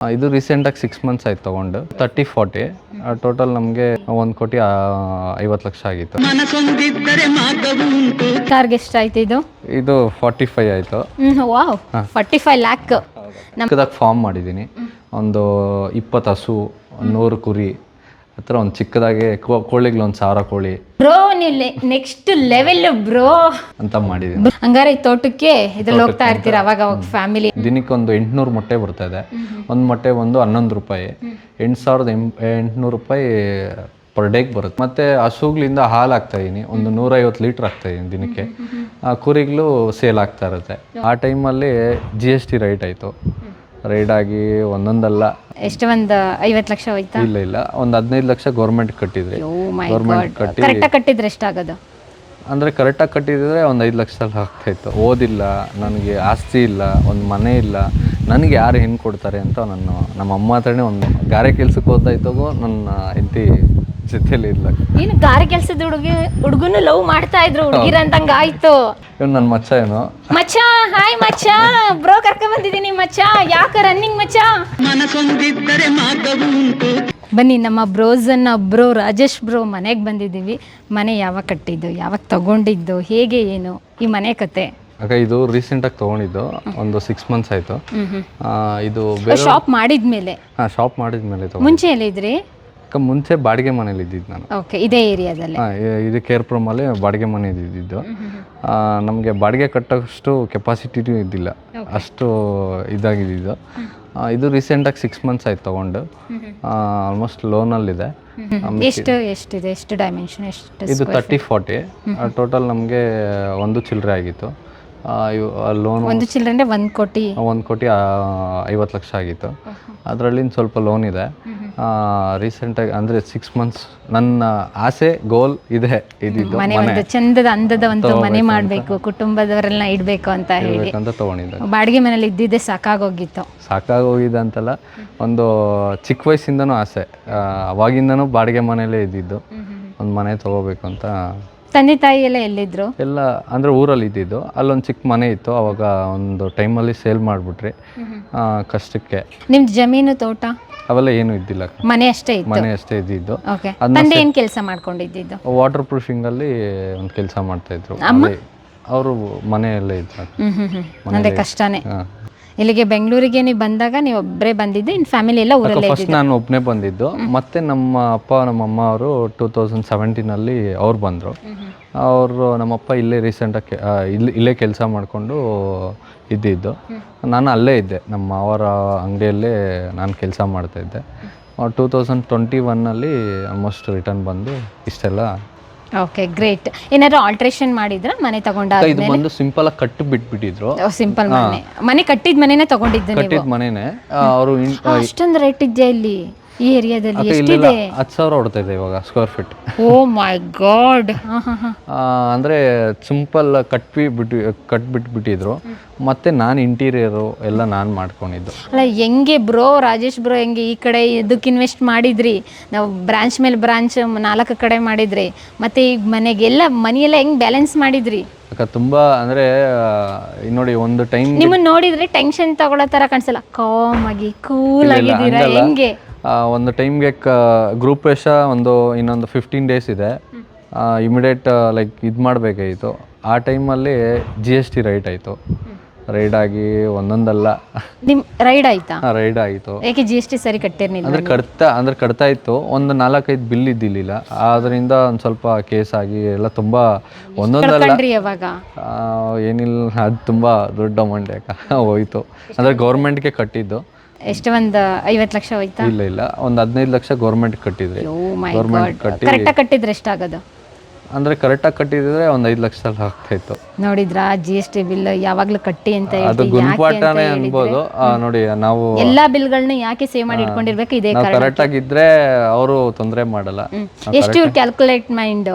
ಇದು ರೀಸೆಂಟಾಗಿ six months ಆಯ್ತು ತಗೊಂಡು. ತರ್ಟಿ ಫಾರ್ಟಿ ಟೋಟಲ್ ನಮಗೆ ಒಂದು ಕೋಟಿ ಐವತ್ತು ಲಕ್ಷ ಆಗಿತ್ತು. ಕಾರ್ಗೆ ಎಷ್ಟಾಯ್ತು ಇದು? ಇದು ಫಾರ್ಟಿ ಫೈವ್ ಆಯಿತು ವಾವ್. ಫಾರ್ಟಿ ಫೈವ್ ಲ್ಯಾಕ್ ಚಿಕ್ಕದಾಗಿ ಫಾರ್ಮ್ ಮಾಡಿದ್ದೀನಿ ಒಂದು ಇಪ್ಪತ್ತು ಹಸು ನೂರು ಕುರಿ ಥರ ಒಂದು ಚಿಕ್ಕದಾಗಿ ಕೋಳಿಗಳು ಒಂದು ಸಾವಿರ ಕೋಳಿ. ಬ್ರೋ ನೀವು ನೆಕ್ಸ್ಟ್ ಲೆವೆಲ್ ಬ್ರೋ. ಅಂತ ಮಾಡಿದ್ವಿ ಹಂಗಾರೆ ಈ ತೋಟಕ್ಕೆ ಇದ್ರಲ್ಲಿ ಹೋಗ್ತಾ ಇರ್ತೀರ ಅವಾಗ ಅವಾಗ ಫ್ಯಾಮಿಲಿ ದಿನಕ್ಕೆ ಒಂದು ಎಂಟುನೂರು ಮೊಟ್ಟೆ ಬರ್ತಾ ಇದೆ. ಒಂದು ಮೊಟ್ಟೆ ಒಂದು ಹನ್ನೊಂದು ರೂಪಾಯಿ. ಎಂಟು ಸಾವಿರದ ಎಂಟುನೂರು ರೂಪಾಯಿ ಪರ್ ಡೇಗೆ ಬರುತ್ತೆ. ಮತ್ತೆ ಹಸುಗಳಿಂದ ಹಾಲು ಆಗ್ತಾ ಇದೀನಿ. ಒಂದು ನೂರೈವತ್ತು ಲೀಟ್ರ್ ಆಗ್ತಾ ಇದೀನಿ ದಿನಕ್ಕೆ. ಆ ಕುರಿಗಳು ಸೇಲ್ ಆಗ್ತಾ ಇರುತ್ತೆ. ಆ ಟೈಮಲ್ಲಿ ಜಿ ಎಸ್ ಟಿ ರೈಟ್ ಆಯಿತು. ರೈಡ್ ಆಗಿ ಒಂದೊಂದಲ್ಲ. ಎಷ್ಟು ಒಂದು ಐವತ್ತು ಲಕ್ಷ ಹೋಯ್ತಾ? ಇಲ್ಲ ಇಲ್ಲ. ಒಂದು ಹದಿನೈದು ಲಕ್ಷ ಗೌರ್ಮೆಂಟ್ ಕಟ್ಟಿದ್ರಿ. ಗೌರ್ಮೆಂಟ್ ಕಟ್ಟಿ ಕರೆಕ್ಟಾಗಿ ಕಟ್ಟಿದ್ರೆ ಎಷ್ಟಾಗೋದು? ಅಂದರೆ ಕರೆಕ್ಟಾಗಿ ಕಟ್ಟಿದ್ರೆ ಒಂದು ಐದು ಲಕ್ಷ ಆಗ್ತಾಯಿತ್ತು ಓದಿಲ್ಲ ನನಗೆ ಆಸ್ತಿ ಇಲ್ಲ ಒಂದು ಮನೆ ಇಲ್ಲ. ನನಗೆ ಯಾರು ಹೆಣ್ಣು ಕೊಡ್ತಾರೆ ಅಂತ ನಾನು ನಮ್ಮ ಅಮ್ಮ ಹತ್ರನೇ ಒಂದು ಗಾರೆ ಕೆಲ್ಸಕ್ಕೆ ಹೋದಾಯ್ತಾಗೋ ನನ್ನ ಹೆಂಡತಿ ಜೊತೆಲಿ ಇಲ್ಲ ಏನು ಗಾರೆ ಕೆಲಸದ ಹುಡುಗಿ ಹುಡುಗನು ಲವ್ ಮಾಡ್ತಾ ಇದ್ರು ಹುಡುಗಿರ ಅಂತಂಗ ಆಯ್ತು. ಇವ್ನು ನನ್ನ ಮಚ್ಚ ಏನು ಮಚ್ಚ ಹಾಯ್ ಮಚ್ಚ. ಬ್ರೋ ಕರ್ಕ ಬಂದಿದ್ದೀನಿ ಮಚ್ಚ. ಯಾಕ ರನ್ನಿಂಗ್ ಮಚ್ಚ? ಬನ್ನಿ ನಮ್ಮ ಬ್ರೋಸನ್ನ ಬ್ರೋ ರಾಜೇಶ್ ಬ್ರೋ ಮನೆಗೆ ಬಂದಿದ್ದೀವಿ. ಮನೆ ಯಾವಾಗ ಕಟ್ಟಿದ್ದು ಯಾವಾಗ ತಗೊಂಡಿದ್ದು ಹೇಗೆ ಏನು ಈ ಮನೆ ಕತೆ. ಅಕ್ಕ ಇದು ರೀಸೆಂಟಾಗಿ ತಗೊಂಡಿದ್ದು. ಒಂದು ಸಿಕ್ಸ್ ಮಂತ್ಸ್ ಆಯ್ತು. ಹ್ಮ್ ಇದು ಬೇರೆ ಶಾಪ್ ಮಾಡಿದ್ಮೇಲೆ. ಹಾಂ ಶಾಪ್ ಮಾಡಿದ್ಮೇಲೆ ತೊಗೊಂಡು ಮುಂಚೆ ಎಲ್ಲಿದ್ರಿ? ಯಾಕೆ ಮುಂಚೆ ಬಾಡಿಗೆ ಮನೇಲಿ ಇದ್ದಿದ್ದು ನಾನು. ಓಕೆ ಇದೇ ಏರಿಯಾದಲ್ಲಿ. ಇದು ಕೇರ್ಪುರಮಲ್ಲಿ ಬಾಡಿಗೆ ಮನೆ ಇದ್ದಿದ್ದು. ನಮಗೆ ಬಾಡಿಗೆ ಕಟ್ಟೋಷ್ಟು ಕೆಪಾಸಿಟಿನೂ ಇದ್ದಿಲ್ಲ. ಅಷ್ಟು ಇದಾಗಿದ್ದು ಆ, ಇದು ರೀಸೆಂಟಾಗಿ ಸಿಕ್ಸ್ ಮಂತ್ಸ್ ಆಯ್ತು ತೊಗೊಂಡು. ಆಲ್ಮೋಸ್ಟ್ ಲೋನಲ್ಲಿದೆ ಎಷ್ಟು ಎಷ್ಟಿದೆ? ಎಷ್ಟು ಡೈಮೆನ್ಷನ್ ಎಷ್ಟು ಇದು ತರ್ಟಿ ಫಾರ್ಟಿ ಟೋಟಲ್ ನಮಗೆ ಒಂದು ಚಿಲ್ಲರೆ ಆಗಿತ್ತು. ಲೋನ್ ಒಂದು ಚಿಲ್ಡ್ರನ್ಗೆ ಒಂದು ಕೋಟಿ. ಒಂದು ಕೋಟಿ ಐವತ್ತು ಲಕ್ಷ ಆಗಿತ್ತು. ಅದರಲ್ಲಿ ಸ್ವಲ್ಪ ಲೋನ್ ಇದೆ. ರೀಸೆಂಟಾಗಿ ಅಂದರೆ ಸಿಕ್ಸ್ ಮಂತ್ಸ್ ನನ್ನ ಆಸೆ ಗೋಲ್ ಇದೆ ಇದಿದ್ದು ಮನೆ ಒಂದು ಚಂದದ ಅಂದದ ಒಂದು ಮನೆ ಮಾಡಬೇಕು ಕುಟುಂಬದವರೆಲ್ಲ ಇಡಬೇಕು ಅಂತ ಹೇಳಿ. ಅಂತ ತೊಗೊಂಡಿದ್ದೆ. ಬಾಡಿಗೆ ಮನೇಲಿ ಇದ್ದಿದ್ದೆ ಸಾಕಾಗೋಗಿತ್ತು. ಸಾಕಾಗೋಗಿದೆ ಅಂತಲ್ಲ ಒಂದು ಚಿಕ್ಕ ವಯಸ್ಸಿಂದನೂ ಆಸೆ. ಅವಾಗಿಂದನೂ ಬಾಡಿಗೆ ಮನೇಲೇ ಇದ್ದಿದ್ದು. ಒಂದು ಮನೆ ತೊಗೋಬೇಕು ಅಂತ ತಂದೆ ತಾಯಿ ಎಲ್ಲ ಎಲ್ಲಿದ್ರು? ಎಲ್ಲ ಅಂದರೆ ಊರಲ್ಲಿ ಇದ್ದಿದ್ದು. ಅಲ್ಲೊಂದು ಚಿಕ್ಕ ಮನೆ ಇತ್ತು. ಅವಾಗ ಒಂದು ಟೈಮಲ್ಲಿ ಸೇಲ್ ಮಾಡಿಬಿಟ್ರಿ. ಕಷ್ಟಕ್ಕೆ. ನಿಮ್ ಜಮೀನು ತೋಟ? ಅವೆಲ್ಲ ಏನು ಇದ್ದಿಲ್ಲ. ಮನೆ ಅಷ್ಟೇ ಇತ್ತು? ಮನೆ ಅಷ್ಟೇ ಇದ್ದಿದ್ದು. ಓಕೆ ತಂದೆ ಏನ್ ಕೆಲಸ ಮಾಡ್ಕೊಂಡಿದ್ದಿದ್ದು? ವಾಟರ್ ಪ್ರೂಫಿಂಗಲ್ಲಿ ಒಂದು ಕೆಲಸ ಮಾಡ್ತಾಯಿದ್ರು ಅವರು ಮನೆಯಲ್ಲೇ ಇದ್ರು. ಹ್ಮ್ ಹ್ಮ್ ಹ್ಮ್. ಅಂದ್ರೆ ಕಷ್ಟನೇ. ಹಾಂ. ಇಲ್ಲಿಗೆ ಬೆಂಗಳೂರಿಗೆ ನೀವು ಬಂದಾಗ ನೀವು ಒಬ್ಬರೇ ಬಂದಿದ್ದು ನಿನ್ನ ಫ್ಯಾಮಿಲಿ ಎಲ್ಲ ಊರಲ್ಲೇ ಫಸ್ಟ್ ನಾನು ಒಬ್ಬನೇ ಬಂದಿದ್ದು. ಮತ್ತೆ ನಮ್ಮ ಅಪ್ಪ ನಮ್ಮ ಅಮ್ಮ ಅವರು ಟೂ ತೌಸಂಡ್ ಸೆವೆಂಟೀನಲ್ಲಿ ಅವ್ರು ಬಂದರು. ಅವರು ನಮ್ಮಪ್ಪ ಇಲ್ಲೇ ರೀಸೆಂಟಾಗಿ ಇಲ್ಲಿ ಇಲ್ಲೇ ಕೆಲಸ ಮಾಡಿಕೊಂಡು ಇದ್ದಿದ್ದು. ನಾನು ಅಲ್ಲೇ ಇದ್ದೆ. ನಮ್ಮ ಅವರ ಅಂಗಡಿಯಲ್ಲೇ ನಾನು ಕೆಲಸ ಮಾಡ್ತಾಯಿದ್ದೆ ಟೂ ತೌಸಂಡ್ ಟ್ವೆಂಟಿ ಒನ್ನಲ್ಲಿ ಆಲ್ಮೋಸ್ಟ್ ರಿಟರ್ನ್ ಬಂದು ಇಷ್ಟೆಲ್ಲ ಓಕೆ ಗ್ರೇಟ್ ಏನಾದ್ರು ಆಲ್ಟ್ರೇಷನ್ ಮಾಡಿದ್ರ? ಮನೆ ಇದು ಬಂದು ಸಿಂಪಲ್ ಆಗಿ ಕಟ್ಟು ಬಿಟ್ಬಿಟ್ಟಿದ್ರು. ಸಿಂಪಲ್ ಮನೆ. ಮನೆ ಕಟ್ಟಿದ ಮನೆನೇ ತಗೊಂಡಿದ್ದೆ ನೀವು? ಕಟ್ಟಿದ ಮನೆನೇ ಅವರು ಅಷ್ಟೊಂದು ರೇಟ್ ಇದೆಯಾ ಇಲ್ಲಿ? ಈ ಏರಿಯಾದಲ್ಲಿ ಎಷ್ಟಿದೆ? ಹತ್ತು ಸಾವಿರ ಹೊಡ್ತಾ ಇದೆ ಇವಾಗ square feet oh my god. ಅಂದರೆ ಸಿಂಪಲ್ ಕಟ್ಬಿ ಬಿಟ್ಟು ಕಟ್ಬಿಟ್ಬಿಟ್ಟಿದ್ರು ಮತ್ತೆ ನಾನು ಇಂಟೀರಿಯರು ಎಲ್ಲ ನಾನು ಮಾಡ್ಕೊಂಡಿದ್ದು. ಅಲ್ಲ ಹೆಂಗೆ ಬ್ರೋ ರಾಜೇಶ್ ಬ್ರೋ ಹೆಂಗೆ ಈ ಕಡೆ ಇದಕ್ಕೆ ಇನ್ವೆಸ್ಟ್ ಮಾಡಿದ್ರಿ? ನಾವು ಬ್ರಾಂಚ್ ಮೇಲೆ ಬ್ರಾಂಚ್ ನಾಲ್ಕು ಕಡೆ ಮಾಡಿದ್ರಿ. ಮತ್ತೆ ಈಗ ಮನೆಗೆಲ್ಲ ಮನೆಯೆಲ್ಲ ಹೆಂಗೆ ಬ್ಯಾಲೆನ್ಸ್ ಮಾಡಿದ್ರಿ? ತುಂಬಾ ತುಂಬ ಅಂದರೆ ನೋಡಿ ಒಂದು ಟೈಮ್ ನಿಮ್ಮನ್ನ ನೋಡಿದ್ರೆ ಟೆನ್ಷನ್ ತಗೊಳ್ಳೋ ತರ ಕಾಣಿಸಲ್ಲ. ಕಾಮ್ ಆಗಿ ಕೂಲ್ ಆಗಿದ್ದೀರಾ? ಹೆಂಗೆ? ಒಂದು ಟೈಮ್ಗೆ ಕ ಗ್ರೂಪ್ ವೇಷ ಒಂದು ಇನ್ನೊಂದು ಫಿಫ್ಟೀನ್ ಡೇಸ್ ಇದೆ. ಇಮಿಡಿಯೇಟ್ ಲೈಕ್ ಇದು ಮಾಡಬೇಕಾಗಿತ್ತು ಆ ಟೈಮಲ್ಲಿ ಜಿ ಎಸ್ ಟಿ ರೈಟ್ ಆಯಿತು. ರೈಡ್ ಆಗಿ ಒಂದೊಂದಲ್ಲ. ನಿಮ್ ರೈಡ್ ಆಯ್ತಾ? ರೈಡ್ ಆಯಿತು. ಯಾಕೆ ಜಿ ಎಸ್ ಟಿ ಸರಿ ಕಟ್ಟಿರ್ಲಿಲ್ಲ ಅಂದ್ರೆ ಕಟ್ತಾ ಅಂದ್ರೆ ಕಟ್ತಾ ಇತ್ತು. ಒಂದು ನಾಲ್ಕೈದು ಬಿಲ್ ಇದ್ದಿಲ್ಲ ಅದರಿಂದ ಒಂದು ಸ್ವಲ್ಪ ಕೇಸ್ ಆಗಿ ಎಲ್ಲ ತುಂಬಾ ಒಂದೊಂದಲ್ಲ. ಕಳ್ಕೊಂಡ್ರಿ ಯಾವಾಗ? ಆ, ಏನಿಲ್ಲ ಅದು ತುಂಬಾ ದೊಡ್ಡ ಅಮೌಂಟ್ ಯಾಕ? ಹೋಯ್ತು. ಅಂದ್ರೆ ಗೌರ್ಮೆಂಟ್ಗೆ ಕಟ್ಟಿದ್ದು. ಎಷ್ಟು ಒಂದು ಐವತ್ತು ಲಕ್ಷ ಹೋಯ್ತಾ? ಇಲ್ಲ ಇಲ್ಲ. ಒಂದು ಹದಿನೈದು ಲಕ್ಷ ಗೌರ್ಮೆಂಟ್ ಕಟ್ಟಿದ್ರಿ. ಓ ಮೈ ಗೌರ್ಮೆಂಟ್ ಕಟ್ಟಿ ಕರೆಕ್ಟಾಗಿ ಕಟ್ಟಿದ್ರೆ ಎಷ್ಟಾಗೋದು? ಅಂದ್ರೆ ಕರೆಕ್ಟಾಗಿ ಕಟ್ಟಿದ್ರೆ ಒಂದು ಐದು ಲಕ್ಷ ಆಗ್ತಾ ಇತ್ತು. ನೋಡಿದ್ರಾ ಜಿ ಎಸ್ ಟಿ ಬಿಲ್ ಯಾವಾಗ್ಲೂ ಕಟ್ಟಿ ಅಂತ ಅದು ಹೇಳ್ತೀವಿ ಗುಣಪಾಠನೇ ಅನ್ಬೋದು. ಆ, ನೋಡಿ ನಾವು ಎಲ್ಲಾ ಬಿಲ್ಗಳನ್ನ ಯಾಕೆ ಸೇವ್ ಮಾಡಿ ಇಟ್ಕೊಂಡಿರ್ಬೇಕು ಇದೇ ನಾವು ಕರೆಕ್ಟ್ ಆಗಿದ್ರೆ ಅವರು ತೊಂದರೆ ಮಾಡಲ್ಲ. ಎಷ್ಟು ಇವ್ರು ಕ್ಯಾಲ್ಕುಲೇಟ್ ಮೈಂಡ್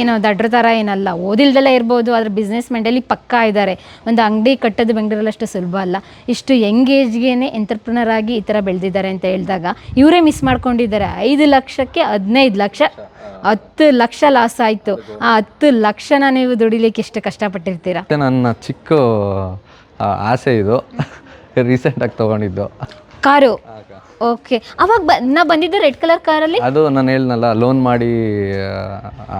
ಏನೋ ದಡ್ರ ಥರ ಏನಲ್ಲ ಓದಿಲ್ದೆಲ್ಲ ಇರ್ಬೋದು ಆದರೆ ಬಿಸ್ನೆಸ್ ಮೈಂಡಲ್ಲಿ ಪಕ್ಕಾ ಇದ್ದಾರೆ ಒಂದು ಅಂಗಡಿ ಕಟ್ಟೋದು ಬೆಂಗಳೂರಲ್ಲಿ ಅಷ್ಟು ಸುಲಭ ಅಲ್ಲ. ಇಷ್ಟು ಯಂಗ್ ಏಜ್ಗೇನೆ ಎಂಟರ್ಪ್ರಿನರ್ ಆಗಿ ಈ ಥರ ಬೆಳೆದಿದ್ದಾರೆ ಅಂತ ಹೇಳಿದಾಗ ಇವರೇ ಮಿಸ್ ಮಾಡ್ಕೊಂಡಿದ್ದಾರೆ. ಐದು ಲಕ್ಷಕ್ಕೆ ಹದಿನೈದು ಲಕ್ಷ ಹತ್ತು ಲಕ್ಷ ಲಾಸ್ ಆಯಿತು. ಆ ಹತ್ತು ಲಕ್ಷನ ನೀವು ದುಡಿಲಿಕ್ಕೆ ಎಷ್ಟು ಕಷ್ಟಪಟ್ಟಿರ್ತೀರಾ? ನನ್ನ ಚಿಕ್ಕ ಆಸೆ ಇದು. ರೀಸೆಂಟಾಗಿ ತೊಗೊಂಡಿದ್ದು. ಕಾರು. ಓಕೆ. ಅವಾಗ ಬ ನಾ ಬಂದಿದ್ದೆ ರೆಡ್ ಕಲರ್ ಕಾರಲ್ಲಿ ಅದು ನಾನು ಹೇಳ್ನಲ್ಲ ಲೋನ್ ಮಾಡಿ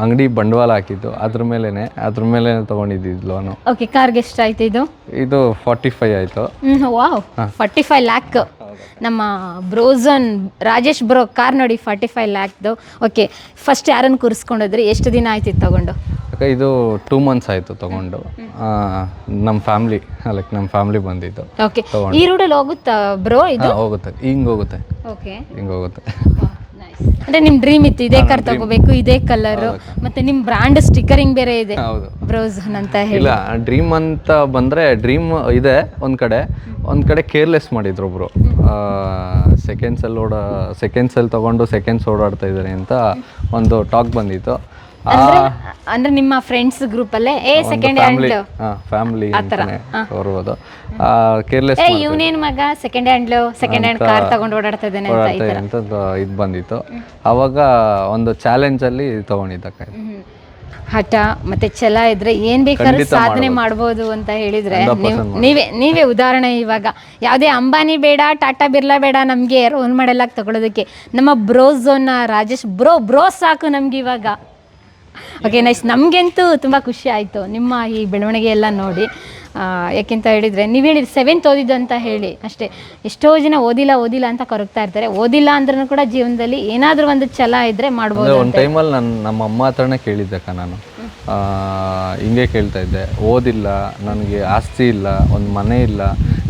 ಅಂಗಡಿ ಬಂಡವಾಳ ಹಾಕಿದ್ದು. ಅದ್ರ ಮೇಲೇನೆ ಅದ್ರ ಮೇಲೆ ತೊಗೊಂಡಿದ್ದು ಲೋನು ಓಕೆ ಕಾರ್ಗೆ ಎಷ್ಟಾಯ್ತು ಇದು? ಇದು ಫಾರ್ಟಿ ಫೈವ್ ಆಯಿತು ವಾವ್ ಫಾರ್ಟಿ ಫೈವ್ ಲ್ಯಾಕ್ ನಮ್ಮ ಬ್ರೋಝನ್ ರಾಜೇಶ್ ಬ್ರೋ ಕಾರ್ ನೋಡಿ ಫಾರ್ಟಿ ಫೈವ್ ಲ್ಯಾಕ್ದು ಓಕೆ ಫಸ್ಟ್ ಯಾರನ್ನು ಕೂರಿಸ್ಕೊಂಡೋದ್ರಿ? ಎಷ್ಟು ದಿನ ಆಯ್ತು ಇದು ತಗೊಂಡು? ಇದು ಟೂ ಮಂತ್ಸ್ ಆಯಿತು ತಗೊಂಡು. ನಮ್ಮ ಫ್ಯಾಮ್ಲಿ ಲೈಕ್ ನಮ್ಮ ಫ್ಯಾಮ್ಲಿ ಬಂದಿದ್ದು. ಓಕೆ ಈ ರೂಡಲ್ಲಿ ಹೋಗುತ್ತಾ ಬ್ರೋ ಇದು? ಹಾಂ ಹೋಗುತ್ತೆ. ಹಿಂಗೆ ಹೋಗುತ್ತೆ. ಓಕೆ ಹಿಂಗೆ ಹೋಗುತ್ತೆ. ಅಂದ್ರೆ ನಿಮ್ ಡ್ರೀಮ್ ಇತ್ತು ಇದೇ ಕಾರ್ ತಗೋಬೇಕು ಇದೇ ಕಲರ್ ಮತ್ತೆ ನಿಮ್ ಬ್ರಾಂಡ್ ಸ್ಟಿಕರಿಂಗ್ ಬೇರೆ ಇದೆ. ಹೌದು. ಬ್ರೋಝನ್ ಅಂತ ಹೇಳಿ. ಇಲ್ಲ ಡ್ರೀಮ್ ಅಂತ ಬಂದರೆ ಡ್ರೀಮ್ ಇದೆ ಒಂದು ಕಡೆ. ಒಂದು ಕಡೆ ಕೇರ್ಲೆಸ್ ಮಾಡಿದ್ರು ಒಬ್ರು ಸೆಕೆಂಡ್ಸಲ್ಲಿ ಓಡ ಸೆಕೆಂಡ್ಸಲ್ಲಿ ತಗೊಂಡು ಸೆಕೆಂಡ್ಸ್ ಓಡಾಡ್ತಾ ಇದ್ದಾರೆ ಅಂತ ಒಂದು ಟಾಕ್ ಬಂದಿತ್ತು. ಅಂದ್ರೆ ಅಂದ್ರೆ ನಿಮ್ಮ ಫ್ರೆಂಡ್ಸ್ ಗ್ರೂಪ್ ಅಲ್ಲೇ? ಏ ಸೆಕೆಂಡ್ ಹ್ಯಾಂಡ್ ಫ್ಯಾಮಿಲಿ ಬರ್ಬೋದು. ಕೇರ್ಲೆಸ್ ಏ ಇವನೇನ್ ಮಗ? Second hand second hand car ತಗೊಂಡು ಓಡಾಡ್ತಾ ಇದ್ದಾನೆ ಅಂತ ಈ ತರ ಇದು ಬಂದಿತ್ತು. ಅವಾಗ ಒಂದು ಚಾಲೆಂಜಲ್ಲಿ ತಗೊಂಡಿದ್ದ ಕೈ ಹಠ ಮತ್ತೆ ಛಲ ಇದ್ರೆ ಏನ್ ಬೇಕಾದ್ರೂ ಸಾಧನೆ ಮಾಡಬಹುದು ಅಂತ ಹೇಳಿದ್ರೆ ನೀವೇ ನೀವೇ ಉದಾಹರಣೆ ಇವಾಗ. ಯಾವುದೇ ಅಂಬಾನಿ ಬೇಡ ಟಾಟಾ ಬಿರ್ಲಾ ಬೇಡ ನಮ್ಗೆ ರೋಲ್ ಮಾಡೆಲ್ಲ ಆಗಿ ತಗೊಳ್ಳೋದಕ್ಕೆ ನಮ್ಮ ಬ್ರೋಝೋನ್ನ ರಾಜೇಶ್ ಬ್ರೋ ಬ್ರೋ ಸಾಕು ನಮ್ಗೆ ಇವಾಗ. ಓಕೆ ನೈಸ್ ನಮಗಂತೂ ತುಂಬ ಖುಷಿ ಆಯಿತು. ನಿಮ್ಮ ಈ ಬೆಳವಣಿಗೆ ಎಲ್ಲ ನೋಡಿ ಯಾಕೆಂತ ಹೇಳಿದರೆ ನೀವು ಹೇಳಿದ್ರಿ ಸೆವೆಂತ್ ಓದಿದ್ದು ಅಂತ ಹೇಳಿ ಅಷ್ಟೇ. ಎಷ್ಟೋ ಜನ ಓದಿಲ್ಲ ಓದಿಲ್ಲ ಅಂತ ಕೊರಗ್ತಾ ಇರ್ತಾರೆ. ಓದಿಲ್ಲ ಅಂದ್ರೂ ಕೂಡ ಜೀವನದಲ್ಲಿ ಏನಾದರೂ ಒಂದು ಛಲ ಇದ್ದರೆ ಮಾಡ್ಬೋದು ಒಂದು ಟೈಮಲ್ಲಿ ನಾನು ನಮ್ಮ ಅಮ್ಮ ಹತ್ರನೇ ಕೇಳಿದ್ದಕ್ಕ ನಾನು. ಹಿಂಗೆ ಕೇಳ್ತಾ ಇದ್ದೆ. ಓದಿಲ್ಲ ನನಗೆ ಆಸ್ತಿ ಇಲ್ಲ ಒಂದು ಮನೆ ಇಲ್ಲ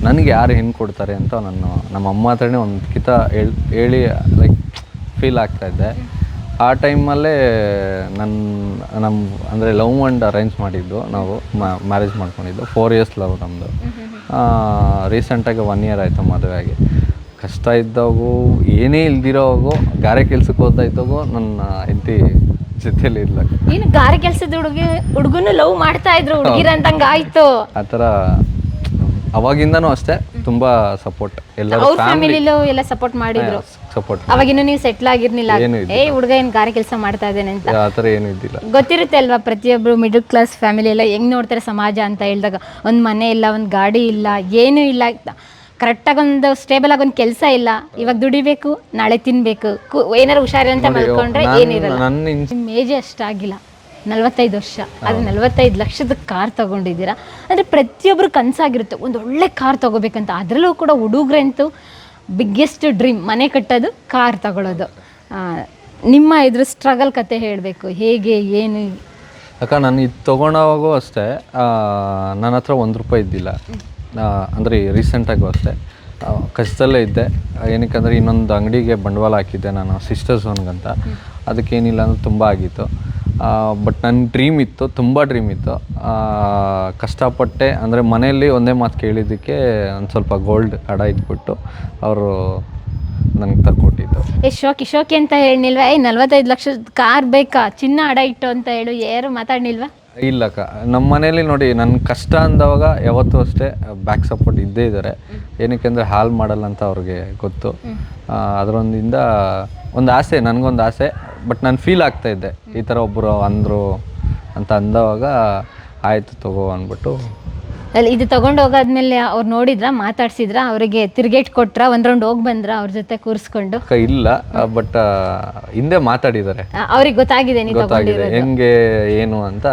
ನನಗೆ ಯಾರು ಹೆಣ್ಣು ಕೊಡ್ತಾರೆ ಅಂತ ನಾನು ನಮ್ಮ ಅಮ್ಮ ಹತ್ರನೇ ಒಂದು ಕಿತ ಹೇಳಿ ಲೈಕ್ ಫೀಲ್ ಆಗ್ತಾ ಇದ್ದೆ. ಆ ಟೈಮಲ್ಲೇ ನನ್ನ ನಮ್ಮ ಅಂದರೆ ಲವ್ ಆ್ಯಂಡ್ ಅರೇಂಜ್ ಮಾಡಿದ್ದು ನಾವು ಮ್ಯಾರೇಜ್ ಮಾಡ್ಕೊಂಡಿದ್ದು. ಫೋರ್ ಇಯರ್ಸ್ ಲವ್ ನಮ್ಮದು ರೀಸೆಂಟಾಗಿ ಒನ್ ಇಯರ್ ಆಯಿತು ಮದುವೆ ಆಗಿ. ಕಷ್ಟ ಇದ್ದಾಗೂ ಏನೇ ಇಲ್ದಿರೋವಾಗೂ ಗಾರೆ ಕೆಲ್ಸಕ್ಕೆ ಇದ್ದಾಗೋ ನನ್ನ ಹೆಂಡತಿ ಜೊತೆಯಲ್ಲಿ ಇಲ್ಲ. ಏನು ಗಾರೆ ಕೆಲಸದ ಹುಡುಗಿ ಹುಡುಗನು ಲವ್ ಮಾಡ್ತಾ ಇದ್ರು ಹುಡುಗಿರ ಆಯ್ತು ಆ ಥರ ಅವಾಗಿಂದನೂ ಅಷ್ಟೇ. ತುಂಬ ಸಪೋರ್ಟ್ ಎಲ್ಲರೂ ಅವ್ರ ಫ್ಯಾಮಿಲಿಲೂ ಎಲ್ಲ ಸಪೋರ್ಟ್ ಮಾಡಿದ್ರು. ಸಪೋರ್ಟ್ ಅವಾಗಿನ್ನು ನೀವು ಸೆಟ್ಲ್ ಆಗಿರ್ಲಿಲ್ಲ. ಏನೂ ಏ ಹುಡುಗ ಏನು ಗಾರೆ ಕೆಲಸ ಮಾಡ್ತಾ ಇದ್ದೇನೆ ಅಂತ. ಆ ಥರ ಏನೂ ಇದ್ದಿಲ್ಲ. ಗೊತ್ತಿರುತ್ತೆ ಅಲ್ವಾ ಪ್ರತಿಯೊಬ್ರು ಮಿಡಲ್ ಕ್ಲಾಸ್ ಫ್ಯಾಮಿಲಿ ಎಲ್ಲ ಹೆಂಗ್ ನೋಡ್ತಾರೆ ಸಮಾಜ ಅಂತ ಹೇಳಿದಾಗ. ಒಂದು ಮನೆ ಇಲ್ಲ ಒಂದು ಗಾಡಿ ಇಲ್ಲ ಏನೂ ಇಲ್ಲ. ಕರೆಕ್ಟಾಗಿ ಒಂದು ಸ್ಟೇಬಲ್ ಆಗಿ ಒಂದು ಕೆಲಸ ಇಲ್ಲ. ಇವಾಗ ದುಡಿಬೇಕು ನಾಳೆ ತಿನ್ಬೇಕು. ಕು- ಏನಾರು ಹುಷಾರಿ ಅಂತ ಮಲ್ಕೊಂಡ್ರೆ ಏನಿರಲ್ಲ. ನನ್ನ ಇನ್ ನಿಮ್ಮ ಏಜ್ ಅಷ್ಟಾಗಿಲ್ಲ. ನಲ್ವತ್ತೈದು ವರ್ಷ. ಅದು ನಲ್ವತ್ತೈದು ಲಕ್ಷದ ಕಾರ್ ತಗೊಂಡಿದ್ದೀರಾ? ಅಂದರೆ ಪ್ರತಿಯೊಬ್ಬರು ಕನಸಾಗಿರುತ್ತೆ. ಒಂದು ಒಳ್ಳೆ ಕಾರ್ ತಗೋಬೇಕಂತ. ಅದರಲ್ಲೂ ಕೂಡ ಹುಡುಗ್ರಂತೂ ಬಿಗ್ಗೆಸ್ಟ್ ಡ್ರೀಮ್ ಮನೆ ಕಟ್ಟೋದು ಕಾರ್ ತಗೊಳ್ಳೋದು ನಿಮ್ಮ ಇದ್ರ ಸ್ಟ್ರಗಲ್ ಕತೆ ಹೇಳಬೇಕು. ಹೇಗೆ ಏನು? ಅಕ್ಕ ನಾನು ಇದು ತೊಗೊಳೋವಾಗೂ ಅಷ್ಟೇ ನನ್ನ ಹತ್ರ ಒಂದು ರೂಪಾಯಿ ಇದ್ದಿಲ್ಲ. ಅಂದರೆ ರೀಸೆಂಟಾಗೂ ಅಷ್ಟೇ. ಕಷ್ಟದಲ್ಲೇ ಇದ್ದೆ. ಏನಕ್ಕಂದರೆ ಇನ್ನೊಂದು ಅಂಗಡಿಗೆ ಬಂಡವಾಳ ಹಾಕಿದ್ದೆ ನಾನು ಸಿಸ್ಟರ್ಸ್ ಅಂತ ಅದಕ್ಕೇನಿಲ್ಲ ಅಂದ್ರೆ ತುಂಬ ಆಗಿತ್ತು. ಬಟ್ ನನ್ನ ಡ್ರೀಮ್ ಇತ್ತು ತುಂಬ ಡ್ರೀಮ್ ಇತ್ತು. ಕಷ್ಟಪಟ್ಟೆ ಅಂದರೆ ಮನೆಯಲ್ಲಿ ಒಂದೇ ಮಾತು ಕೇಳಿದ್ದಕ್ಕೆ ಒಂದು ಸ್ವಲ್ಪ ಗೋಲ್ಡ್ ಅಡ ಇಟ್ಬಿಟ್ಟು ಅವರು ನನಗೆ ತರ್ಕೊಟ್ಟಿದ್ದು. ಏ ಶೋಕಿ ಶೋಕಿ ಅಂತ ಹೇಳಿಲ್ವಾ ಏ ನಲ್ವತ್ತೈದು ಲಕ್ಷದ ಕಾರ್ ಬೇಕಾ? ಚಿನ್ನ ಅಡ ಇಟ್ಟು ಅಂತ ಹೇಳು ಯಾರು ಮಾತಾಡ್ನಿಲ್ವಾ? ಇಲ್ಲಕ್ಕ ನಮ್ಮ ಮನೇಲಿ ನೋಡಿ ನನ್ನ ಕಷ್ಟ ಅಂದವಾಗ ಯಾವತ್ತೂ ಅಷ್ಟೇ ಬ್ಯಾಕ್ ಸಪೋರ್ಟ್ ಇದ್ದೇ ಇದ್ದಾರೆ ಏನಕ್ಕೆ ಅಂದರೆ ಹಾಳು ಮಾಡಲ್ಲ ಅಂತ ಅವ್ರಿಗೆ ಗೊತ್ತು. ಅದರೊಂದಿಂದ ಒಂದು ಆಸೆ, ನನಗೊಂದು ಆಸೆ, ಬಟ್ ನಾನು ಫೀಲ್ ಆಗ್ತಾ ಇದ್ದೆ. ಈ ಥರ ಒಬ್ಬರು ಅಂದರು ಅಂತ ಅಂದವಾಗ ಆಯಿತು ತಗೋ ಅಂದ್ಬಿಟ್ಟು ಅಲ್ಲಿ ಇದು ತಗೊಂಡು ಹೋಗಾದ್ಮೇಲೆ ಅವ್ರು ನೋಡಿದ್ರ ಮಾತಾಡ್ಸಿದ್ರ ಅವರಿಗೆ ತಿರ್ಗೇಟ್ ಕೊಟ್ರ ಒಂದ್ ರೌಂಡ್ ಹೋಗಿ ಬಂದ್ರ ಅವ್ರ ಜೊತೆ ಕೂರಿಸ್ಕೊಂಡು. ಅಕ್ಕ ಇಲ್ಲ ಬಟ್ ಹಿಂದೆ ಮಾತಾಡಿದ್ದಾರೆ ಅವ್ರಿಗೆ ಗೊತ್ತಾಗಿದೆ ನೀವು ಗೊತ್ತಾಗಿದೆ. ಹೆಂಗೆ ಏನು ಅಂತ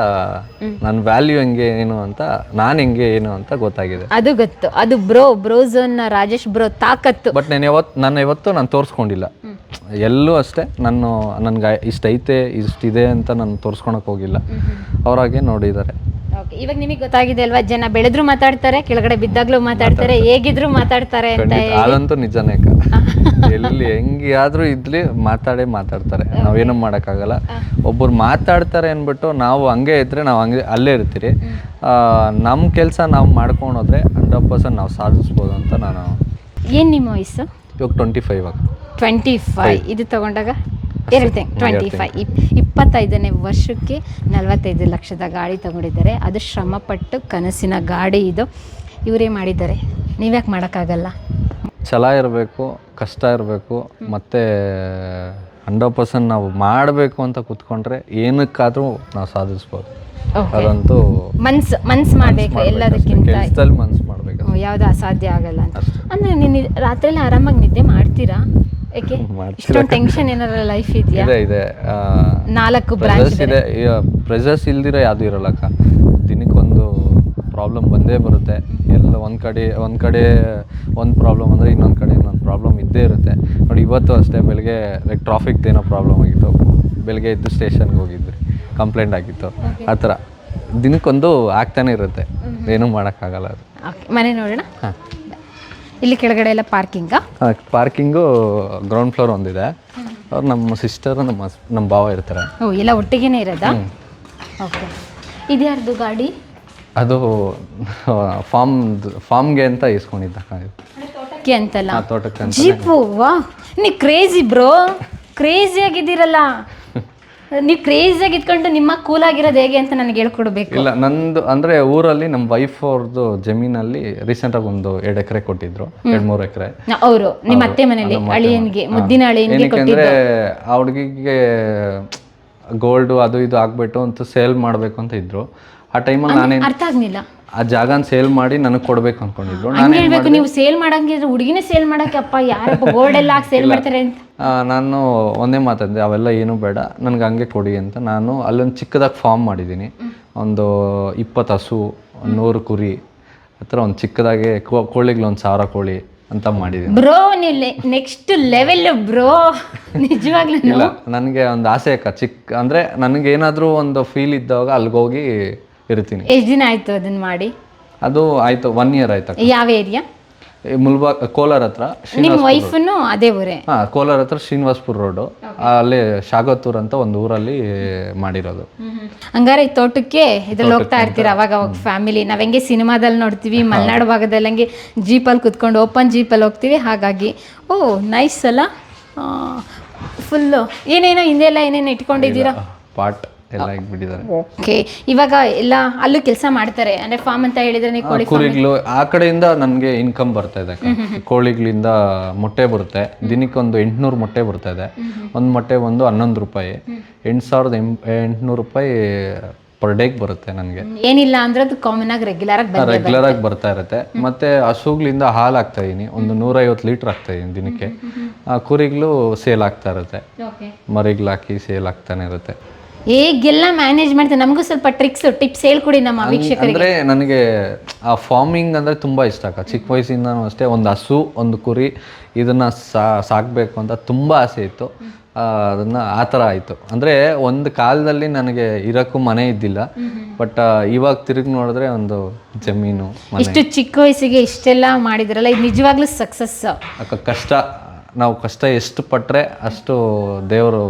ನನ್ನ ವ್ಯಾಲ್ಯೂ ಹೆಂಗೆ ಏನು ಅಂತ ನಾನು ಹೆಂಗೆ ಏನು ಅಂತ ಗೊತ್ತಾಗಿದೆ. ಅದು ಗೊತ್ತು. ಅದು ಬ್ರೋ ಬ್ರೋಝನ್ ರಾಜೇಶ್ ಬ್ರೋ ತಾಕತ್ತು. ಬಟ್ ನಾನು ಯಾವತ್ತು ನಾನು ಯಾವತ್ತೂ ನಾನು ತೋರಿಸ್ಕೊಂಡಿಲ್ಲ. ಎಲ್ಲೂ ಅಷ್ಟೇ ನಾನು ನನ್ಗೆ ಇಷ್ಟೈತೆ ಇಷ್ಟಿದೆ ಅಂತ ನಾನು ತೋರಿಸ್ಕೊಳಕ್ ಹೋಗಿಲ್ಲ. ಅವ್ರಾಗೆ ನೋಡಿದ್ದಾರೆ Okay, ಇವಾಗ ನಿಮಗೆ ಗೊತ್ತಾಗಿದೆ ಅಲ್ವಾ ಜನ ಬೆಳೆದ್ರು ಮಾತಾಡ್ತಾರೆ ಕೆಳಗಡೆ ಬಿದ್ದಾಗ್ಲೂ ಮಾತಾಡ್ತಾರೆ ಹೇಗಿದ್ರು ಮಾತಾಡ್ತಾರೆ ಅಂತ ಖಂಡಿತ ಅದಂತೂ ನಿಜನೇ ಅಕ್ಕ. ಎಲ್ಲಿ ಹೆಂಗಾದ್ರೂ ಇದ್ಲಿ ಮಾತಾಡೇ ಮಾತಾಡ್ತಾರೆ. ನಾವೇನು ಮಾಡೋಕ್ಕಾಗಲ್ಲ. ಒಬ್ಬರು ಮಾತಾಡ್ತಾರೆ ಅಂದ್ಬಿಟ್ಟು ನಾವು ಹಂಗೆ ಇದ್ರೆ ನಾವು ಹಂಗೆ ಅಲ್ಲೇ ಇರ್ತೀರಿ. ನಮ್ಮ ಕೆಲಸ ನಾವು ಮಾಡ್ಕೊಂಡು ಹೋದ್ರೆ ಹಂಡ್ರೆಡ್ ಪರ್ಸೆಂಟ್ ನಾವು ಸಾಧಿಸ್ಬೋದು ಅಂತ ನಾನು ಏನ್ ನಿಮ್ಮ ವಯಸ್ಸು? ಇವಾಗ ಟ್ವೆಂಟಿ ಫೈವ್ ಆಗ ಟ್ವೆಂಟಿ ಫೈವ್ ಇದು ತಗೊಂಡಾಗ? ಎವ್ರಿಥಿಂಗ್ ಟ್ವೆಂಟಿ ಫೈವ್ ಇಪ್ಪತ್ತೈದನೇ ವರ್ಷಕ್ಕೆ ನಲವತ್ತೈದು ಲಕ್ಷದ ಗಾಡಿ ತಗೊಂಡಿದ್ದಾರೆ. ಅದು ಶ್ರಮಪಟ್ಟು ಕನಸಿನ ಗಾಡಿ ಇದು. ಇವರೇ ಮಾಡಿದ್ದಾರೆ. ನೀವ್ಯಾಕೆ ಮಾಡೋಕ್ಕಾಗಲ್ಲ? ಛಲ ಇರಬೇಕು ಕಷ್ಟ ಇರಬೇಕು ಮತ್ತು ಹಂಡ್ರೆಡ್ ಪರ್ಸೆಂಟ್ ನಾವು ಮಾಡಬೇಕು ಅಂತ ಕೂತ್ಕೊಂಡ್ರೆ ಏನಕ್ಕಾದರೂ ನಾವು ಸಾಧಿಸ್ಬೋದು. ಅದಂತೂ ಮನ್ಸು ಮನ್ಸು ಮಾಡಬೇಕು ಎಲ್ಲದಕ್ಕಿಂತ. ಮನ್ಸು ಮಾಡಬೇಕು ಯಾವುದು ಅಸಾಧ್ಯ ಆಗಲ್ಲ ಅಂತ. ಅಂದರೆ ನೀನು ರಾತ್ರಿಯಲ್ಲಿ ಆರಾಮಾಗಿ ನಿದ್ದೆ ಮಾಡ್ತೀರಾ? ಮಾಡ್ತೀರಾ. ಇಷ್ಟೊಂದು ಟೆನ್ಷನ್ ಏನಾರ ಲೈಫ್ ಇದೆಯಾ? ಇದೆ ಇದೆ. ನಾಲ್ಕು ಬ್ರಾಂಚ್ ಇದೆ. ಪ್ರೆಸರ್ಸ್ ಇಲ್ದಿರೋ ಯಾವುದು ಇರಲ್ಲಕ್ಕ ದಿನಕ್ಕೊಂದು ಪ್ರಾಬ್ಲಮ್ ಬಂದೇ ಬರುತ್ತೆ. ಎಲ್ಲ ಒಂದು ಕಡೆ ಒಂದು ಕಡೆ ಒಂದು ಪ್ರಾಬ್ಲಮ್ ಅಂದರೆ ಇನ್ನೊಂದು ಕಡೆ ಇನ್ನೊಂದು ಪ್ರಾಬ್ಲಮ್ ಇದ್ದೇ ಇರುತ್ತೆ. ನೋಡಿ ಇವತ್ತು ಅಷ್ಟೇ ಬೆಳಗ್ಗೆ ಲೈಕ್ ಟ್ರಾಫಿಕ್ದು ಏನೋ ಪ್ರಾಬ್ಲಮ್ ಆಗಿತ್ತು. ಬೆಳಗ್ಗೆ ಎದ್ದು ಸ್ಟೇಷನ್ಗೆ ಹೋಗಿದ್ರಿ ಕಂಪ್ಲೇಂಟ್ ಆಗಿತ್ತು. ಆ ಥರ ದಿನಕ್ಕೊಂದು ಆಗ್ತಾನೆ ಇರುತ್ತೆ. ಏನೂ ಮಾಡೋಕ್ಕಾಗಲ್ಲ ಅದು. ಮನೆ ನೋಡೋಣ? ಹಾಂ. ಇಲ್ಲಿ ಕೆಳಗಡೆ ಎಲ್ಲ ಪಾರ್ಕಿಂಗಾ ಪಾರ್ಕಿಂಗು ಗ್ರೌಂಡ್ ಫ್ಲೋರ್ ಒಂದಿದೆ. ಅವ್ರು ನಮ್ಮ ಸಿಸ್ಟರ್ ನಮ್ಮ ಹಸ್- ನಮ್ಮ ಭಾವ ಇರ್ತಾರೆ. ಓ ಎಲ್ಲ ಒಟ್ಟಿಗೆನೇ ಇರೋದಾ? ಓಕೆ ಇದ್ಯಾರ್ದು ಗಾಡಿ? ಅದು ಫಾರ್ಮ್ ಫಾರ್ಮ್ಗೆ ಅಂತ ಇಸ್ಕೊಂಡಿದ್ದ ತೋಟಕ್ಕೆ? ಅಂತಲ್ಲ? ಆ ತೋಟಕ್ಕೆ ಅಂತ ಜೀಪು ವಾ ನೀ ಕ್ರೇಜಿ ಬ್ರೋ ಕ್ರೇಜಿ ಆಗಿದ್ದೀರಲ್ಲ. ನೀವು ಆಗಿ ಇದ್ಕೊಂಡು ನಿಮ್ಮ ಕೂಲ್ ಆಗಿರೋದು ಹೇಗೆ ಅಂತ ನನಗೆ ಹೇಳ್ಕೊಡ್ಬೇಕು. ಇಲ್ಲ ನಂದು ಅಂದ್ರೆ ಊರಲ್ಲಿ ನಮ್ಮ ವೈಫ್ ಅವ್ರದ್ದು ಜಮೀನಲ್ಲಿ ರೀಸೆಂಟ್ ಆಗಿ ಒಂದು ಎರಡು ಎಕರೆ ಕೊಟ್ಟಿದ್ರು ಎರಡು ಮೂರು ಎಕರೆ. ಅವರು ನಿಮ್ಮ ಅತ್ತೆ ಮನೇಲಿ ಅಳಿಯನ್ಗೆ ಮುದ್ದಿನ ಅಳಿಯನ್ಗೆ ಅಂದ್ರೆ ಆ ಹುಡುಗಿಗೆ ಗೋಲ್ಡು ಅದು ಇದು ಆಗ್ಬಿಟ್ಟು ಅಂತ ಸೇಲ್ ಮಾಡಬೇಕು ಅಂತ ಇದ್ರು. ಆ ಟೈಮಲ್ಲಿ ನಾನೇ ಅರ್ಥ ಆಗ್ಲಿಲ್ಲ. ಆ ಜಾಗನ ಸೇಲ್ ಮಾಡಿ ನನಗೆ ಕೊಡ್ಬೇಕು ಅನ್ಕೊಂಡಿದ್ರು. ಹಂಗೆ ಹೇಳ್ಬೇಕು ನೀವು ಸೇಲ್ ಮಾಡಂಗಿದ್ರೆ ಹುಡುಗಿನೇ ಸೇಲ್ ಮಾಡಕ್ಕೆ ಅಪ್ಪ ಯಾರಪ್ಪ ಗೋಲ್ಡ್ ಎಲ್ಲ ಹಾಕಿ ಸೇಲ್ ಮಾಡ್ತಾರೆ ಅಂತ? ಆ, ನಾನು ಒಂದೇ ಮಾತಾಡಿದೆ ಅವೆಲ್ಲ ಏನೂ ಬೇಡ ನನಗೆ ಹಂಗೆ ಕೊಡಿ ಅಂತ ನಾನು ಅಲ್ಲೊಂದು ಚಿಕ್ಕದಾಗಿ ಫಾರ್ಮ್ ಮಾಡಿದ್ದೀನಿ ಒಂದು ಇಪ್ಪತ್ತು ಹಸು ಒಂದ್ ನೂರು ಕುರಿ ಹತ್ರ ಒಂದು ಚಿಕ್ಕದಾಗೆ ಕೋ- ಕೋಳಿಗಳು ಒಂದು ಸಾವಿರ ಕೋಳಿ ಅಂತ ಮಾಡಿದ್ದೀನಿ ಬ್ರೋ ನೀವು ನೆಕ್ಸ್ಟ್ ಲೆವೆಲ್ ಬ್ರೋ. ನಿಜವಾಗ್ಲೂ ಇಲ್ಲ ನನಗೆ ಒಂದು ಆಸೆ ಅಕ್ಕ ಚಿಕ್ಕ ಅಂದರೆ ನನಗೇನಾದರೂ ಒಂದು ಫೀಲ್ ಇದ್ದಾಗ ಅಲ್ಲಿಗೆ ಹೋಗಿ ಇರ್ತೀನಿ. ಎಷ್ಟು ದಿನ ಆಯ್ತು ಅದನ್ನ ಮಾಡಿ? ಅದು ಆಯಿತು ಒನ್ ಇಯರ್ ಆಯ್ತು ಯಾವ ಏರಿಯಾ ಮುಲ್ಬಾ ಕೋಲಾರ ಹತ್ರ ನಿಮ್ಮ ವೈಫನ್ನು ಅದೇ ಊರೇ? ಹಾಂ ಕೋಲಾರ ಹತ್ರ ಶ್ರೀನಿವಾಸ್ಪುರ ರೋಡು ಅಲ್ಲಿ ಶಾಗತ್ತೂರ್ ಅಂತ ಒಂದು ಊರಲ್ಲಿ ಮಾಡಿರೋದು. ಹಂಗಾರೆ ಈ ತೋಟಕ್ಕೆ ಇದ್ರಲ್ಲಿ ಹೋಗ್ತಾ ಇರ್ತೀರ ಅವಾಗ ಅವಾಗ ಫ್ಯಾಮಿಲಿ ನಾವ್ ಹೆಂಗೆ ಸಿನಿಮಾದಲ್ಲಿ ನೋಡ್ತೀವಿ ಮಲೆನಾಡು ಭಾಗದಲ್ಲಿ ಹಂಗೆ ಜೀಪಲ್ಲಿ ಕುತ್ಕೊಂಡು ಓಪನ್ ಜೀಪಲ್ಲಿ ಹೋಗ್ತೀವಿ ಹಾಗಾಗಿ. ಓ ನೈಸ್ ಅಲ್ಲ. ಫುಲ್ಲು ಏನೇನೋ ಹಿಂದೆಲ್ಲ ಏನೇನು ಇಟ್ಕೊಂಡಿದ್ದೀರಾ? ಪಾಟ್ ಎಲ್ಲ ಇಟ್ಬಿಟ್ಟಿದ್ದಾರೆ ಓಕೆ ಇವಾಗ ಎಲ್ಲ ಅಲ್ಲೂ ಕೆಲಸ ಮಾಡ್ತಾರೆ ಅಂದ್ರೆ ಫಾರ್ಮ್ ಅಂತ ಹೇಳಿದ್ರೆ ನೀವು ಕೋಳಿ ಕುರಿಗಳು ಆ ಕಡೆಯಿಂದ ನನಗೆ ಇನ್ಕಮ್ ಬರ್ತಾ ಇದೆ ಕೋಳಿಗಳಿಂದ ಮೊಟ್ಟೆ ಬರುತ್ತೆ ದಿನಕ್ಕೆ ಒಂದು ಎಂಟುನೂರು ಮೊಟ್ಟೆ ಬರ್ತಾ ಇದೆ. ಒಂದು ಮೊಟ್ಟೆ ಒಂದು ಹನ್ನೊಂದು ರೂಪಾಯಿ. ಎಂಟು ಸಾವಿರದ ಎಂಟುನೂರು ರೂಪಾಯಿ ಪರ್ ಡೇಗೆ ಬರುತ್ತೆ ನನಗೆ. ಏನಿಲ್ಲ ಅಂದ್ರೆ ಅದು ಕಾಮನ್ ಆಗಿ ರೆಗ್ಯುಲರ್ ಆಗಿ ರೆಗ್ಯುಲರ್ ಆಗಿ ಬರ್ತಾ ಇರುತ್ತೆ. ಮತ್ತೆ ಹಸುಗಳಿಂದ ಹಾಲು ಆಗ್ತಾ ಇದೀನಿ ಒಂದು ನೂರೈವತ್ತು ಲೀಟ್ರ್ ಆಗ್ತಾ ಇದೀನಿ ದಿನಕ್ಕೆ. ಆ ಕುರಿಗಳು ಸೇಲ್ ಆಗ್ತಾ ಇರುತ್ತೆ. ಮರಿಗಳು ಹಾಕಿ ಸೇಲ್ ಆಗ್ತಾನೆ ಇರುತ್ತೆ. ಹೇಗೆಲ್ಲ ಮ್ಯಾನೇಜ್ ಮಾಡ್ತಾರೆ ನಮಗೂ ಸ್ವಲ್ಪ ಟ್ರಿಕ್ಸ್ ಟಿಪ್ಸ್ ಹೇಳ್ಕೊಡಿ ನಮ್ಮ ವೀಕ್ಷಕರಿಗೆ. ಅಂದ್ರೆ ನನಗೆ ಆ ಫಾರ್ಮಿಂಗ್ ಅಂದ್ರೆ ತುಂಬಾ ಇಷ್ಟ ಅಕ್ಕ. ಚಿಕ್ಕ ವಯಸ್ಸಿಂದನೂ ಅಷ್ಟೇ ಒಂದು ಹಸು ಒಂದು ಕುರಿ ಇದನ್ನ ಸಾ ಸಾಕ್ಬೇಕು ಅಂತ ತುಂಬಾ ಆಸೆ ಇತ್ತು. ಅದನ್ನು ಅದನ್ನ ಆ ಥರ ಆಯಿತು. ಅಂದರೆ ಒಂದು ಕಾಲದಲ್ಲಿ ನನಗೆ ಇರೋಕ್ಕೂ ಮನೆ ಇದ್ದಿಲ್ಲ. ಬಟ್ ಇವಾಗ ತಿರುಗಿ ನೋಡಿದ್ರೆ ಒಂದು ಜಮೀನು ಮನೆ. ಇಷ್ಟು ಚಿಕ್ಕ ವಯಸ್ಸಿಗೆ ಇಷ್ಟೆಲ್ಲ ಮಾಡಿದ್ರಲ್ಲ ಇದು ನಿಜವಾಗ್ಲೂ ಸಕ್ಸಸ್ ಅಕ್ಕ ಕಷ್ಟ. ನಾವು ಕಷ್ಟ ಎಷ್ಟು ಪಟ್ಟರೆ ಅಷ್ಟು ದೇವರು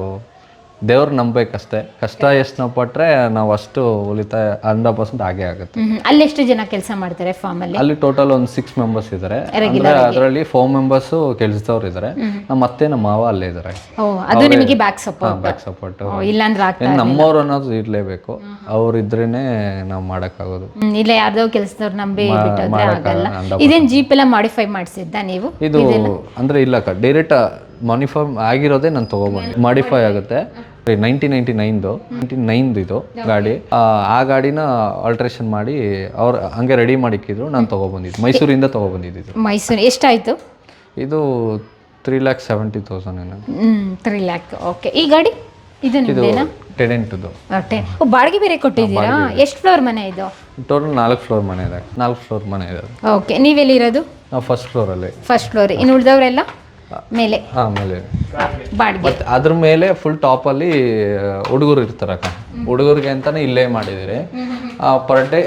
ದೇವ್ರು ನಂಬೇಕಷ್ಟೇ. ಕಷ್ಟ ಎಷ್ಟು ನಾವು ಪಟ್ರೆ ನಾವು ಅಷ್ಟು ಉಳಿತಾಯ ಹಂಡ್ರೆಡ್ ಪರ್ಸೆಂಟ್ ಆಗೇ ಆಗುತ್ತೆ. ಅಲ್ಲಿ ಎಷ್ಟು ಜನ ಕೆಲಸ ಮಾಡ್ತಾರೆ ಫಾರ್ಮ್ ಅಲ್ಲಿ? ಅಲ್ಲಿ ಟೋಟಲ್ ಒಂದು ಸಿಕ್ಸ್ ಮೆಂಬರ್ಸ್ ಇದ್ದಾರೆ ಅಂದ್ರೆ ಅದರಲ್ಲಿ? ಫೋರ್ ಮೆಂಬರ್ಸ್ ಕೆಲಸದವ್ರು ಇದ್ದಾರೆ ನಮ್ಮ ಮತ್ತೆ ನಮ್ಮ ಮಾವ ಅಲ್ಲೇ ಇದ್ದಾರೆ ಅದು ನಿಮಗೆ ಬ್ಯಾಕ್ ಸಪೋರ್ಟ್ ಬ್ಯಾಕ್ ಸಪೋರ್ಟ್ ಇಲ್ಲಾಂದ್ರೆ ನಮ್ಮವ್ರು ಅನ್ನೋದು ಇರ್ಲೇಬೇಕು. ಅವ್ರು ಇದ್ರೇನೆ ನಾವು ಮಾಡಕ್ಕಾಗೋದು. ಇಲ್ಲ ಯಾರ್ದೋ ಕೆಲಸದವ್ರು ನಂಬಿ ಇದೇನ್ ಜೀಪ್ ಎಲ್ಲ ಮಾಡಿಫೈ ಮಾಡಿಸಿದ್ದ ನೀವು? ಇದು ಅಂದ್ರೆ ಇಲ್ಲ ಡೈರೆಕ್ಟ್ ಮಾನಿಫೈ ಆಗಿರೋದೇ ನಾನು ತಗೊಬಂದು ಮಾಡಿಫೈ ಆಗುತ್ತೆ. ನೈನ್ಟೀನ್ ನೈಂಟಿ ನೈನ್ದು ನೈನ್ಟಿ ನೈನ್ದು ಇದು ಗಾಡಿ. ಆ, ಗಾಡಿನ ಆಲ್ಟ್ರೇಷನ್ ಮಾಡಿ ಅವ್ರು ಹಂಗೆ ರೆಡಿ ಮಾಡಿಕ್ಕಿದ್ರು ನಾನು ತಗೊಬಂದಿದ್ದು. ಮೈಸೂರಿಂದ ತಗೊಬಂದಿದ್ದು ಮೈಸೂರು ಎಷ್ಟಾಯ್ತು? ಇದು ತ್ರೀ ಲ್ಯಾಕ್ ಸೆವೆಂಟಿ ತೌಸಂಡ್ ಏನೋ. ತ್ರೀ ಲ್ಯಾಕ್ ಓಕೆ ಈ ಗಾಡಿ? ಇದು ನಿಮ್ದೇನಾ? ಟೆನೆಂಟ್ದು ಬಾಡಿಗೆ ಬೇರೆ ಕೊಟ್ಟಿದ್ದೀರಾ? ಎಷ್ಟು ಫ್ಲೋರ್ ಮನೆ ಇದು? ಟೋಟಲ್ ನಾಲ್ಕು ಫ್ಲೋರ್ ಮನೆ ಇದೆ. ನಾಲ್ಕು ಫ್ಲೋರ್ ಮನೆ ಇದೆ ಓಕೆ ನೀವೆಲ್ಲಿರೋದು? ನಾವು ಫಸ್ಟ್ ಫ್ಲೋರಲ್ಲಿ ಫಸ್ಟ್ ಫ್ಲೋರ್ ಇನ್ನು ಉಳಿದವರೆಲ್ಲ? ಮೇಲೆ. ಆಮೇಲೆ ಬಾಡಿಗೆ. ಅದ್ರ ಮೇಲೆ ಫುಲ್ ಟಾಪ್ ಅಲ್ಲಿ ಹುಡುಗರು ಇರ್ತಾರಕ್ಕ. ಹುಡುಗರಿಗೆ ಅಂತಾನೆ ಇಲ್ಲೇ ಮಾಡಿದಿರಿ ಪರ್ ಡೇ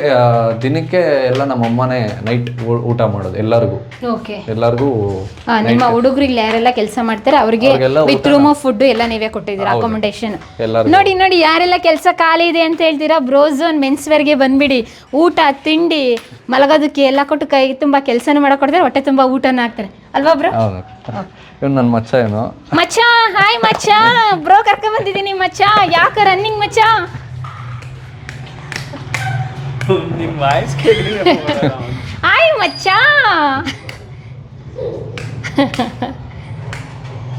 ದಿನಕ್ಕೆ ಎಲ್ಲ ನಮ್ಮ ಅಮ್ಮನೇ ನೈಟ್ ಊಟ ಮಾಡೋದು ಎಲ್ಲರಿಗೂ. ಓಕೆ. ಎಲ್ಲರಿಗೂ ನಿಮ್ಮ ಹುಡುಗರಿಗೆ ಯಾರೆಲ್ಲ ಕೆಲಸ ಮಾಡ್ತಾರೆ ಅವ್ರಿಗೆ ವಿತ್ ರೂಮ್ ಫುಡ್ ಎಲ್ಲ ನೀವೇ ಕೊಟ್ಟಿದ್ದೀರಾ ಅಕಾಮಿಡೇಷನ್ ನೋಡಿ ನೋಡಿ ಯಾರೆಲ್ಲ ಕೆಲಸ ಖಾಲಿ ಇದೆ ಅಂತ ಹೇಳ್ತೀರಾ ಬ್ರೋಝೋನ್ ಮೆನ್ಸ್ವೇರ್ಗೆ ಬಂದ್ಬಿಡಿ. ಊಟ ತಿಂಡಿ ಮಲಗೋದಕ್ಕೆ ಎಲ್ಲ ಕೊಟ್ಟು ಕೈ ತುಂಬಾ ಕೆಲಸನೂ ಮಾಡಿಕೊಡ್ತಾರೆ ಹೊಟ್ಟೆ ತುಂಬಾ ಊಟನ ಹಾಕ್ತಾರೆ ಅಲ್ವಾ ಬ್ರೋ? ಹೌದು. ಇವ್ನು ನನ್ನ ಮಚ್ಚ ಏನು ಮಚ್ಚ ಹಾಯ್ ಮಚ್ಚ. ಬ್ರೋ ಕರ್ಕೊಂಡ್ ಬಂದಿದ್ದೀನಿ ಮಚ್ಚ. ಯಾಕ ರನ್ನಿಂಗ್ ಮಚ್ಚ? ನಿಮ್ಮ ವಾಯ್ಸ್ ಹಾಯ್ ಮಚ್ಚ.